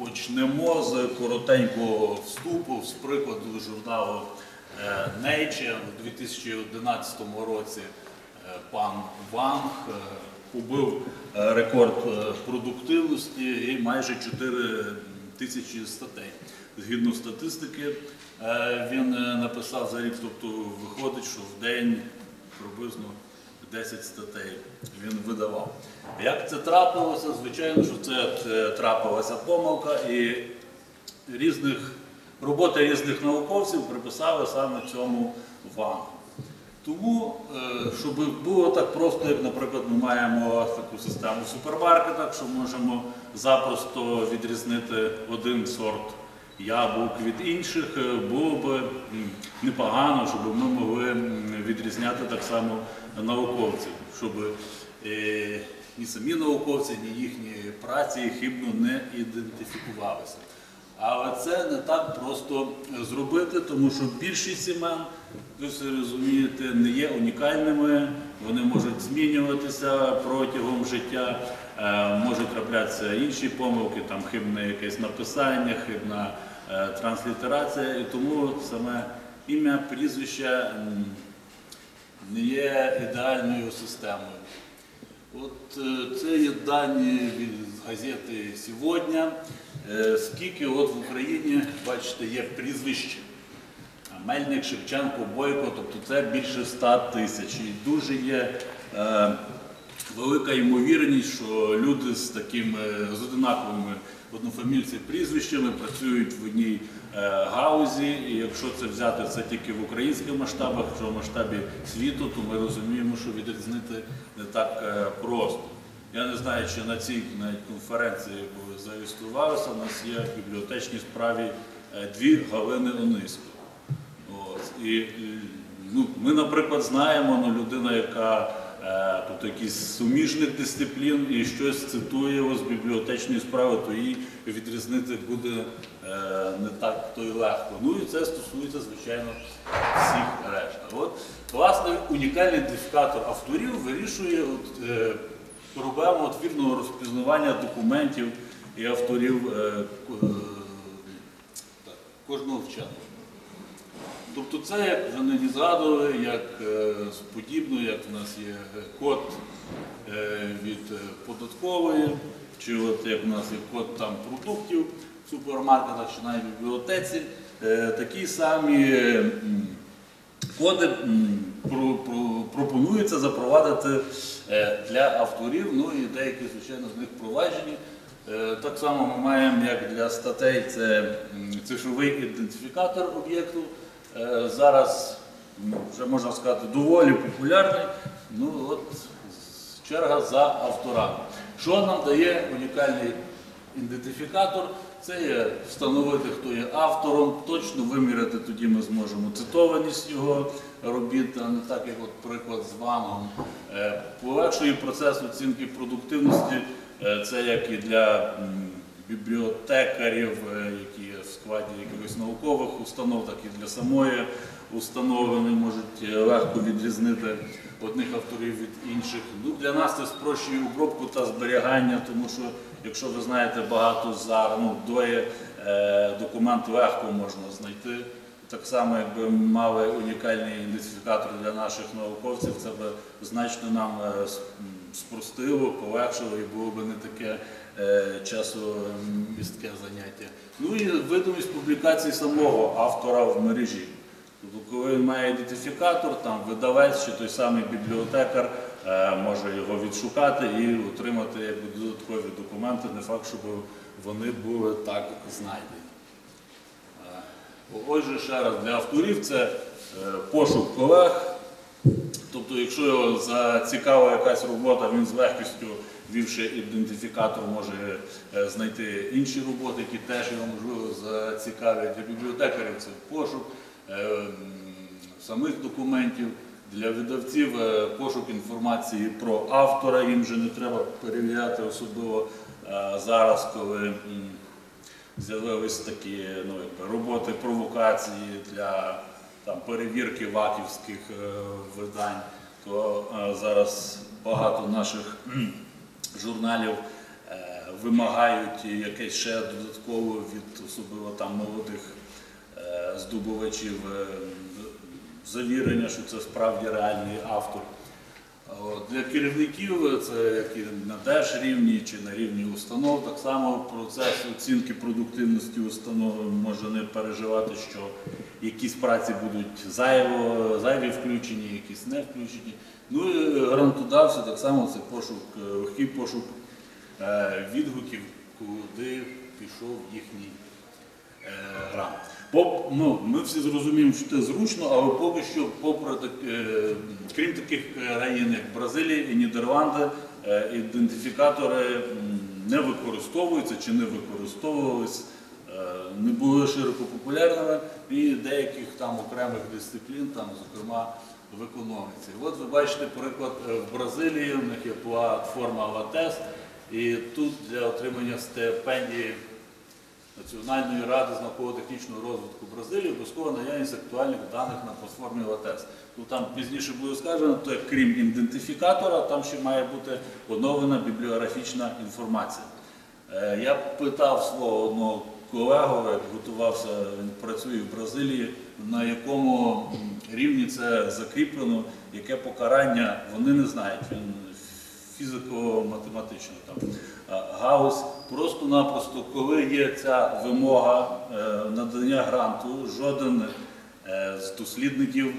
Почнемо з коротенького вступу з прикладу журналу е, Nature у 2011 році. е, Пан Ванг е, побив рекорд продуктивності і майже 4 тисячі статей. Згідно статистики, він написав за рік, тобто виходить, що в день приблизно 10 статей він видавав. Як це трапилося? Звичайно, що це е, трапилася помилка і різних роботи різних науковців приписали саме цьому вангу. Тому, е, щоб було так просто, як, наприклад, ми маємо таку систему в супермаркетах, що можемо запросто відрізнити один сорт яблук від інших, е, було б непогано, щоб ми могли відрізняти так само науковців, щоб е, ні самі науковці, ні їхні праці хибно не ідентифікувалися. Але це не так просто зробити, тому що більшість імен, ви все розумієте, не є унікальними, вони можуть змінюватися протягом життя, е, можуть траплятися інші помилки, там хибне якесь написання, хибна е, транслітерація, і тому саме ім'я, прізвище не є ідеальною системою. От е, це є дані від газети «Сьогодні». Е, Скільки от в Україні, бачите, є прізвищ Мельник, Шевченко, Бойко, тобто це більше 100 тисяч. І дуже є е, велика ймовірність, що люди з такими з одинаковими однофамільці прізвищами працюють в одній е, гаузі. І якщо це взяти це тільки в українських масштабах, що в масштабі світу, то ми розуміємо, що відрізнити не так е, просто. Я не знаю, чи на цій навіть конференції зареєструвалися, у нас є в бібліотечній справі е, дві Галини Онисько. І, ну, ми, наприклад, знаємо ну, людина, яка тобто якісь суміжних дисциплін і щось цитує з бібліотечної справи, то її відрізнити буде е, не так то й легко. Ну і це стосується, звичайно, всіх решта. От, власне, унікальний ідентифікатор авторів вирішує от, е, проблему от, вірного розпізнавання документів і авторів е, е, кожного вченого. Тобто це, як вже нині згадували, як е, подібно, як в нас є е, код е, від податкової, чи от як в нас є код там продуктів в супермаркетах чи навіть в бібліотеці, такі самі коди про- про- пропонується запровадити для авторів, ну і деякі, звичайно, з них впроваджені. Так само ми маємо, як для статей, це цифровий ідентифікатор об'єкту. Е, Зараз вже можна сказати доволі популярний. Ну от черга за авторами. Що нам дає унікальний ідентифікатор? Це є встановити, хто є автором, точно виміряти тоді ми зможемо цитованість його робіт, а не так, як от приклад з Вангом. Е, Полегшує процес оцінки продуктивності. Е, Це як і для бібліотекарів, які в складі якихось наукових установ, так і для самої установи вони можуть е, легко відрізнити одних авторів від інших. Ну, для нас це спрощує обробку та зберігання, тому що, якщо ви знаєте багато за ну, двоє е, документ легко можна знайти. Так само, якби мали унікальний ідентифікатор для наших науковців, це б значно нам е, спростило, полегшило і було б не таке е, часомістке заняття. Ну і видимість публікацій самого автора в мережі. Тобто, коли він має ідентифікатор, там видавець чи той самий бібліотекар е, може його відшукати і отримати якби, додаткові документи, не факт, щоб вони були так знайдені. Е, Отже, ще раз для авторів це пошук колег. Тобто, якщо його зацікавила якась робота, він з легкістю, ввівши ідентифікатор, може е, знайти інші роботи, які теж його можливо зацікавлять. Для бібліотекарів це пошук е, самих документів. Для видавців е, пошук інформації про автора, їм вже не треба перевіряти, особливо зараз, коли з'явились такі ну, роботи провокації для там, перевірки ваківських е, видань, то е, зараз багато наших журналів е, вимагають якесь ще додатково від особливо там молодих здобувачів завірення, що це справді реальний автор. Для керівників це як і на держрівні чи на рівні установ, так само процес оцінки продуктивності установ може не переживати, що якісь праці будуть зайво, зайві включені, якісь не включені. Ну і грантодавці так само це пошук, е, легкий пошук е, відгуків, куди пішов їхній е, грант. Бо ну, ми всі зрозуміємо, що це зручно, але поки що, попри так, е, крім таких країн, як Бразилія і Нідерланди, е, ідентифікатори не використовуються чи не використовувалися, е, не були широко популярними і деяких там окремих дисциплін, там, зокрема в економіці. От ви бачите приклад е, в Бразилії, в них є платформа Латес, і тут для отримання стипендії Національної ради з науково-технічного розвитку Бразилії обов'язково наявність актуальних даних на платформі ЛАТЕС. Ну, там пізніше буде сказано, то крім ідентифікатора, там ще має бути оновлена бібліографічна інформація. Е, Я питав свого одного колегу, як готувався, він працює в Бразилії, на якому рівні це закріплено, яке покарання, вони не знають. Він фізико-математична там е, галузь. Просто-напросто, коли є ця вимога е, надання гранту, жоден е, з дослідників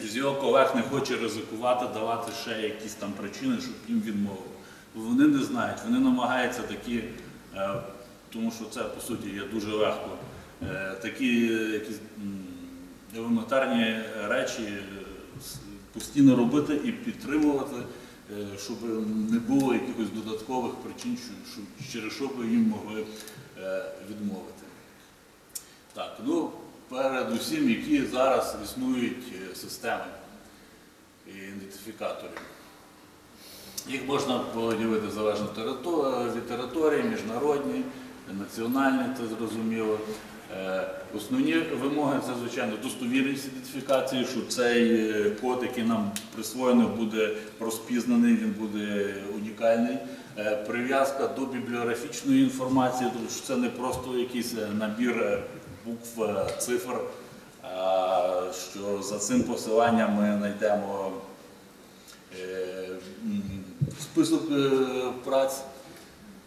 з його колег не хоче ризикувати, давати ще якісь там причини, щоб їм відмовили. Вони не знають, вони намагаються такі, тому що це по суті є дуже легко, такі якісь елементарні речі постійно робити і підтримувати, щоб не було якихось додаткових причин, що- через що би їм могли е, відмовити. Так, ну перед усім, які зараз існують е, системи і ідентифікаторів. Їх можна поділити залежно від території, міжнародні, національні, це зрозуміло. Е, Основні вимоги це, звичайно, достовірність ідентифікації, що цей е, код, який нам присвоєно, буде розпізнаний, він буде унікальний. Е, Прив'язка до бібліографічної інформації, тому що це не просто якийсь набір букв, цифр, що за цим посиланням ми знайдемо список праць.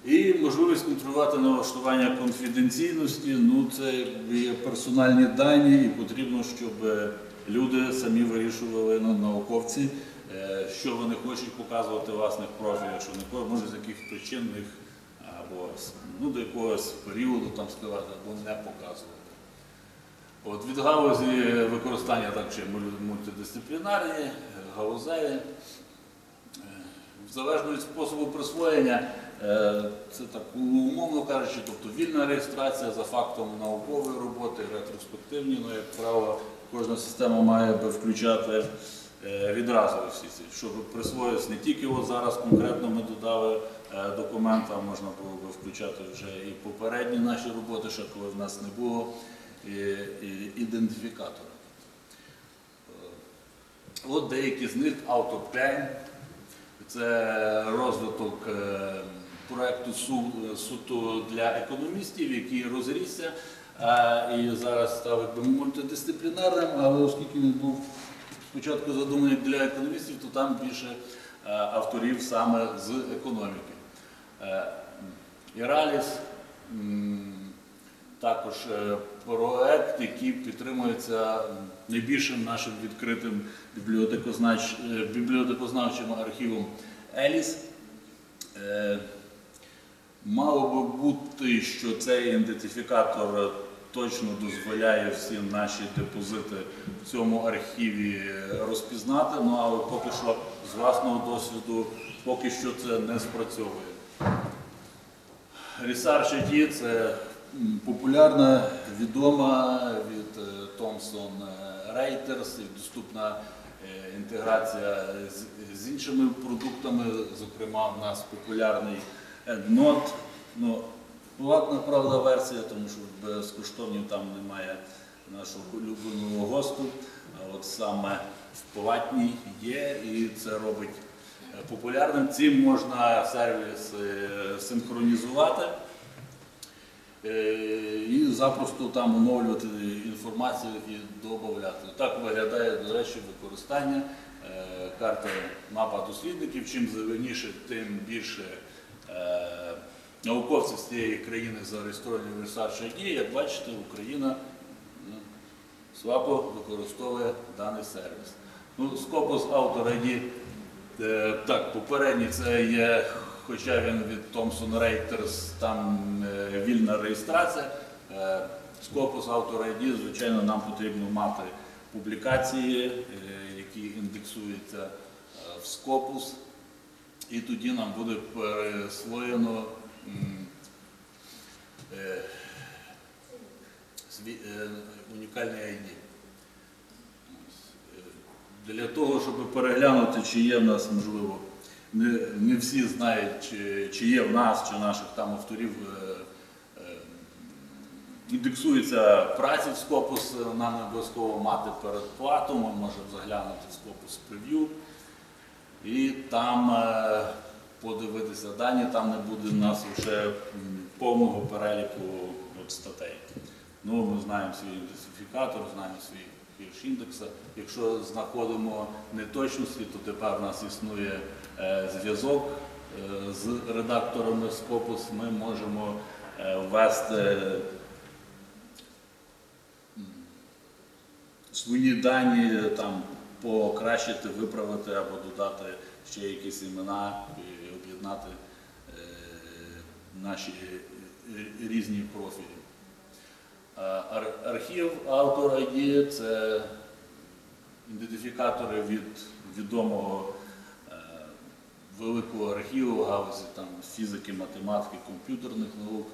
І можливість контролювати налаштування конфіденційності, ну це є персональні дані, і потрібно, щоб е, люди самі вирішували ну, науковці, е, що вони хочуть показувати власних профілях, що не може з яких причин їх або ну, до якогось періоду там сказати, або не показувати. От від галузі використання так ще мультидисциплінарні, галузеві. Е, Залежно від способу присвоєння, це так умовно кажучи, тобто вільна реєстрація за фактом наукової роботи, ретроспективні, ну, як правило, кожна система має би включати е, відразу всі ці, щоб присвоїтися не тільки от зараз конкретно ми додали е, документ, а можна було би включати вже і попередні наші роботи, ще коли в нас не було і, і, ідентифікатора. Е, От деякі з них AutoPlan, це розвиток е, проекту суто для економістів, який розрісся е, і зараз став мультидисциплінарним, але оскільки він був спочатку задуманий для економістів, то там більше е, авторів саме з економіки. Е, Іраліс також е, проект, який підтримується найбільшим нашим відкритим е, бібліотекознавчим архівом Еліс. Е, Мало би бути, що цей ідентифікатор точно дозволяє всі наші депозити в цьому архіві розпізнати, ну але поки що з власного досвіду поки що це не спрацьовує. Research ID – це популярна, відома від е, Thomson Reuters і доступна е, інтеграція з іншими продуктами. Зокрема, в нас популярний EndNote. Ну, платна, правда, версія, тому що безкоштовні там немає нашого улюбленого госту. А от саме в платній є, і це робить популярним. Цим можна сервіс е, синхронізувати е, і запросто там оновлювати інформацію і додати. Так виглядає, до речі, використання е, карти мапа дослідників. Чим зеленіше, тим більше е, науковців з цієї країни зареєстровані в ID. Як бачите, Україна е, СВАПО використовує даний сервіс. Ну, Scopus Author ID, е, так, попередній це є, хоча він від Thomson Reuters, там е, вільна реєстрація. Е, Scopus Author ID, звичайно, нам потрібно мати публікації, е, які індексуються е, в Scopus, і тоді нам буде присвоєно м, е, е, унікальний ID. Е, Для того, щоб переглянути, чи є в нас, можливо, не, всі знають, чи, чи є в нас, чи наших там авторів. Індексується праці в Scopus, нам не обов'язково мати передплату, ми можемо заглянути в Scopus Preview і там е, подивитися дані, там не буде в нас вже повного переліку от статей. Ну, ми знаємо свій ідентифікатор, знаємо свій хірш індекса. Якщо знаходимо неточності, то тепер у нас існує е, зв'язок е, з редакторами Scopus. Ми можемо ввести свої дані, там, покращити, виправити або додати ще якісь імена і об'єднати е, наші е, різні профілі. Архів автор ID – це ідентифікатори від відомого е, великого архіву галузі там, фізики, математики, комп'ютерних наук,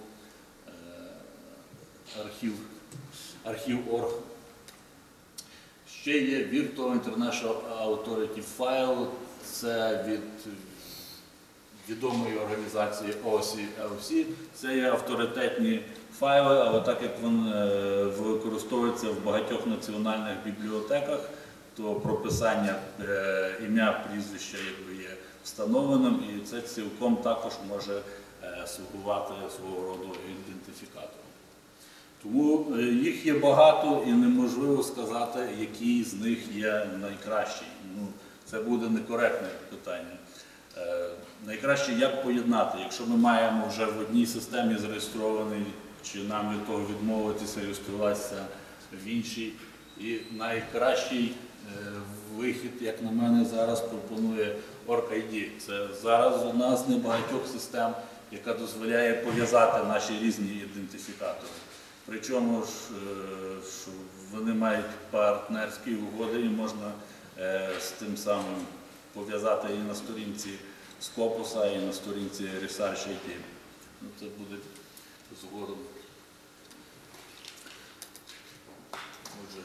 архів, архів Орг. Ще є Virtual International Authority File, це від відомої організації OSI LC. Це є авторитетні файли, але так як вони е, використовуються в багатьох національних бібліотеках, то прописання е, ім'я, прізвища якби є встановленим, і це цілком також може е, слугувати свого роду ідентифікатором. Тому е, їх є багато і неможливо сказати, який з них є найкращий. Ну, це буде некоректне питання. Е, Найкраще як поєднати, якщо ми маємо вже в одній системі зареєстрований, чи нам від того відмовитися, реєструватися в іншій. І найкращий е, вихід, як на мене, зараз пропонує OrgID. Це зараз у нас небагатьох систем, яка дозволяє пов'язати наші різні ідентифікатори. Причому ж, е, вони мають партнерські угоди і можна е, з тим самим пов'язати і на сторінці Скопуса, і на сторінці IT. Ну, це буде згодом. Отже,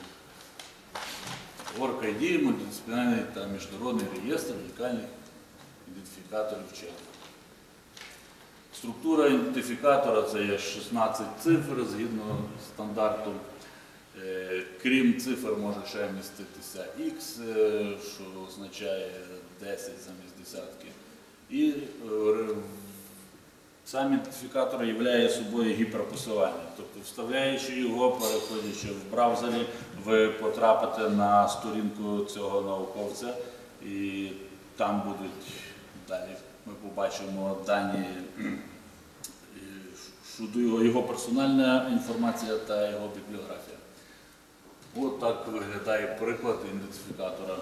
OrgID – мультидисциплінарний та міжнародний реєстр унікальних ідентифікаторів вчених. Структура ідентифікатора це є 16 цифр згідно стандарту. Е, Крім цифр може ще міститися X, е, що означає 10 замість десятки. І е, сам ідентифікатор являє собою гіперпосилання. Тобто, вставляючи його, переходячи в браузері, ви потрапите на сторінку цього науковця, і там будуть далі. Ми побачимо дані щодо його, персональна інформація та його бібліографія. От так виглядає приклад ідентифікатора